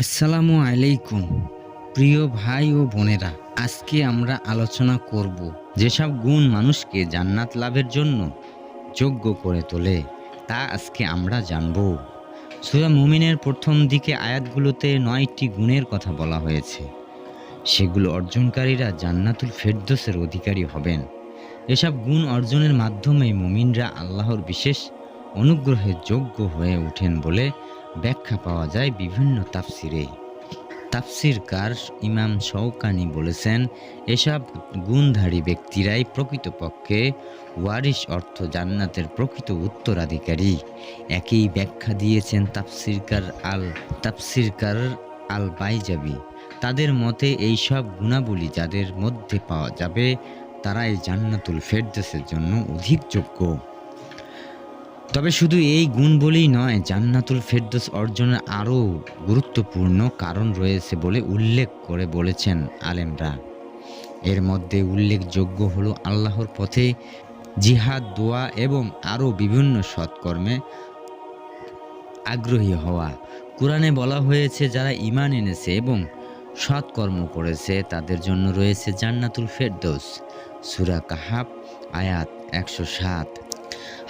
আসসালামু আলাইকুম, প্রিয় ভাই ও বোনেরা। আজকে আমরা আলোচনা করব যেসব গুণ মানুষকে জান্নাত লাভের জন্য যোগ্য করে তোলে, তা আজকে আমরা জানব। সূরা মুমিনের প্রথম দিকে আয়াতগুলোতে নয়টি গুণের কথা বলা হয়েছে। সেগুলো অর্জনকারীরা জান্নাতুল ফেরদোসের অধিকারী হবেন। এসব গুণ অর্জনের মাধ্যমে মুমিনরা আল্লাহর বিশেষ অনুগ্রহের যোগ্য হয়ে ওঠেন বলে ব্যাখ্যা পাওয়া যায় বিভিন্ন তাফসিরে। তাফসিরকার ইমাম শৌকানি বলেছেন, এসব গুণধারী ব্যক্তিরাই প্রকৃতপক্ষে ওয়ারিশ অর্থ জান্নাতের প্রকৃত উত্তরাধিকারী। একই ব্যাখ্যা দিয়েছেন তাফসিরকার আল তাফসিরকার আল বাইজাবি তাদের মতে এই সব গুণাবলী যাদের মধ্যে পাওয়া যাবে, তারাই জান্নাতুল ফেরদোসের জন্য অধিক যোগ্য তবে শুধু এই গুণ বলেই নয়, জান্নাতুল ফেরদোস অর্জনের আরও গুরুত্বপূর্ণ কারণ রয়েছে বলে উল্লেখ করে বলেছেন আলেমরা। এর মধ্যে উল্লেখযোগ্য হলো আল্লাহর পথে জিহাদ, দোয়া এবং আরও বিভিন্ন সৎকর্মে আগ্রহী হওয়া। কোরআনে বলা হয়েছে, যারা ইমান এনেছে এবং সৎকর্ম করেছে, তাদের জন্য রয়েছে জান্নাতুল ফেরদোস। সুরা কাহাব আয়াত একশো সাত।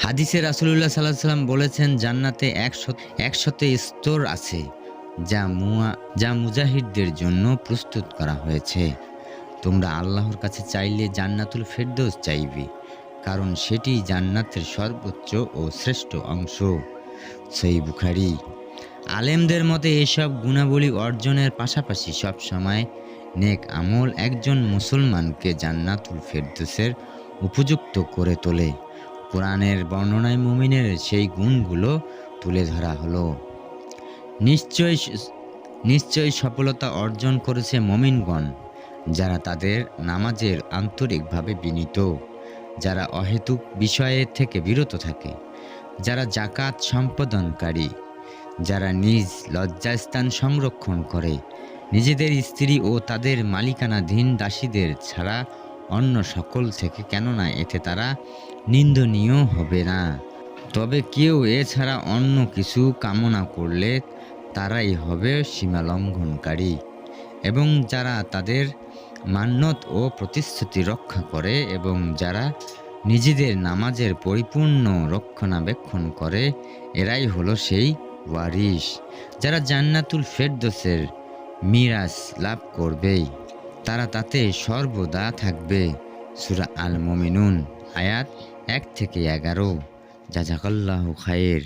হাদিসে রাসুলুল্লাহ সাল্লাহ সাল্লাম বলেছেন, জান্নাতে একশো একশতে স্তর আছে যা মুয়া, যা মুজাহিদদের জন্য প্রস্তুত করা হয়েছে। তোমরা আল্লাহর কাছে চাইলে জান্নাতুল ফেরদৌস চাইবে, কারণ সেটি জান্নাতের সর্বোচ্চ ও শ্রেষ্ঠ অংশ। সেই বুখারি। আলেমদের মতে এসব গুণাবলী অর্জনের পাশাপাশি সব সময় নেক আমল একজন মুসলমানকে জান্নাতুল ফেরদৌসের উপযুক্ত করে তোলে। কোরআনের বর্ণনায় মুমিনের সেই গুণগুলো তুলে ধরা হলো। নিশ্চয় নিশ্চয়ই সফলতা অর্জন করেছে মমিনগণ, যারা তাদের নামাজের আন্তরিকভাবে বিনীত, যারা অহেতুক বিষয়ে থেকে বিরত থাকে, যারা জাকাত সম্পাদনকারী, যারা নিজ লজ্জাস্থান সংরক্ষণ করে, নিজেদের স্ত্রী ও তাদের মালিকানাধীন দাসীদের ছাড়া অন্য সকল থেকে, কেননা এতে তারা নিন্দনীয় হবে না। তবে কেউ এছাড়া অন্য কিছু কামনা করলে তারাই হবে সীমা লঙ্ঘনকারী এবং যারা তাদের মান্যত ও প্রতিশ্রুতি রক্ষা করে এবং যারা নিজেদের নামাজের পরিপূর্ণ রক্ষণাবেক্ষণ করে, এরাই হলো সেই ওয়ারিশ যারা জান্নাতুল ফেরদোসের মিরাজ লাভ করবেই। তারা তাতে সর্বদা থাকবে। সুরা আল মমিনুন আয়াত এক থেকে এগারো। জাজাকাল্লাহ খায়ের